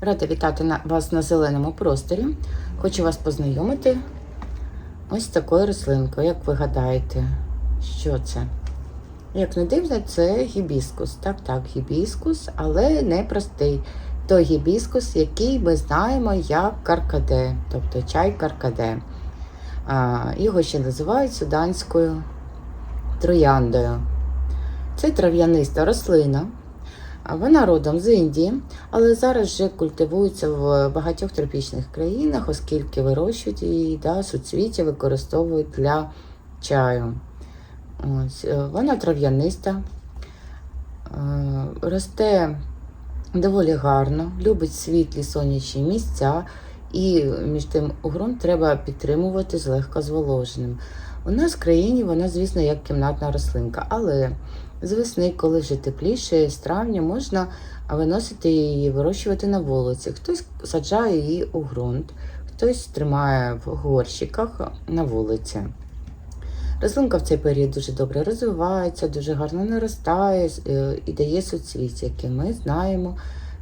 Рада вітати вас на зеленому просторі. Хочу вас познайомити ось такою рослинкою. Як ви гадаєте, що це? Як не дивно, це гібіскус. Так, так, гібіскус, але не простий. Той гібіскус, який ми знаємо як каркаде, тобто чай каркаде. А, його ще називають суданською трояндою. Це трав'яниста рослина. Вона родом з Індії, але зараз вже культивується в багатьох тропічних країнах, оскільки вирощують її, да, суцвіття використовують для чаю. Ось, е, вона трав'яниста, е, росте доволі гарно, любить світлі сонячні місця, і між тим ґрунт треба підтримувати злегка зволоженим. У нас в країні вона, звісно, як кімнатна рослинка, але з весни, коли вже тепліше, з травня можна виносити її, вирощувати на вулиці. Хтось саджає її у ґрунт, хтось тримає в горщиках на вулиці. Рослинка в цей період дуже добре розвивається, дуже гарно наростає е, і дає суцвіття, яке ми знаємо,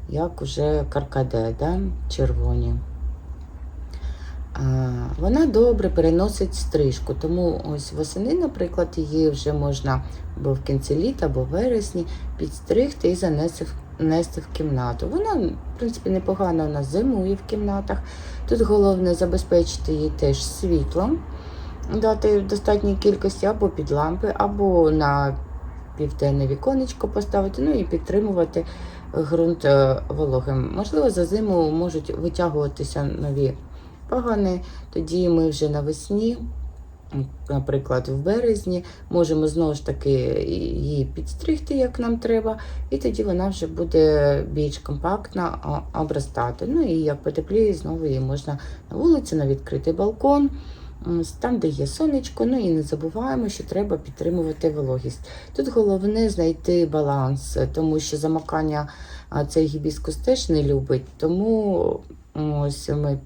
як уже каркаде, да? червоні. Вона добре переносить стрижку, тому ось восени, наприклад, її вже можна або в кінці літа, або в вересні підстригти і занести в кімнату. Вона, в принципі, непогано у нас зимує в кімнатах. Тут головне забезпечити їй теж світлом, дати в достатній кількості або під лампи, або на південне віконечко поставити, ну і підтримувати ґрунт е, вологим. Можливо, за зиму можуть витягуватися нові пагани. Тоді ми вже навесні, наприклад, в березні, можемо знову ж таки її підстригти, як нам треба, і тоді вона вже буде більш компактна обростати. Ну і як потепліє, знову її можна на вулиці, на відкритий балкон. Там, де є сонечко, ну і не забуваємо, що треба підтримувати вологість. Тут головне знайти баланс, тому що замокання цей гібіскус теж не любить. Тому ось ми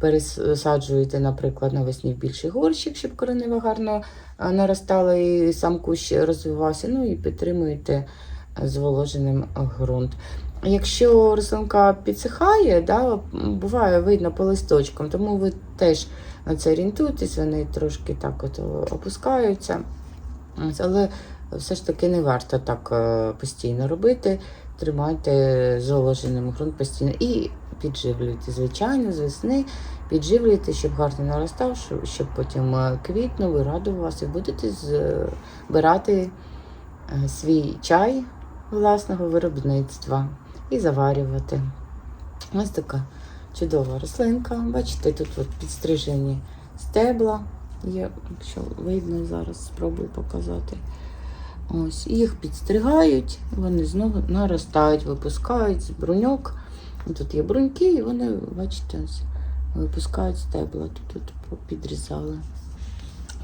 пересаджуєте, наприклад, навесні в більший горщик, щоб коренева гарно наростала і сам кущ розвивався. Ну і підтримуєте е, зволоженим ґрунт. Якщо рослинка підсихає, да, буває видно по листочкам, тому ви теж на це орієнтуйтесь, вони трошки так от опускаються. Але все ж таки не варто так е, постійно робити. Тримайте зволоженим ґрунт постійно і підживлюйте, звичайно, з весни підживлюйте, щоб гарно наростав, щоб- потім е, квітнув і радував вас, і будете збирати е, свій чай власного виробництва і заварювати. Ось така чудова рослинка. Бачите, тут от підстрижені стебла. Є, якщо видно, зараз спробую показати. Ось, їх підстригають, вони знову наростають, випускають з бруньок. Тут є бруньки, і вони, бачите, випускають стебла. Тут, тут підрізали.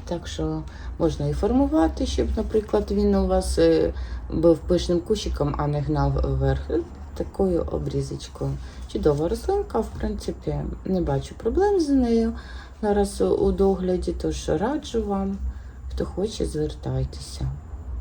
Так що можна і формувати, щоб, наприклад, він у вас е, був пишним кущиком, а не гнав вверх. Е, Такою обрізочкою. Чудова рослинка, в принципі, не бачу проблем з нею зараз у догляді, тож раджу вам, хто хоче, звертайтеся.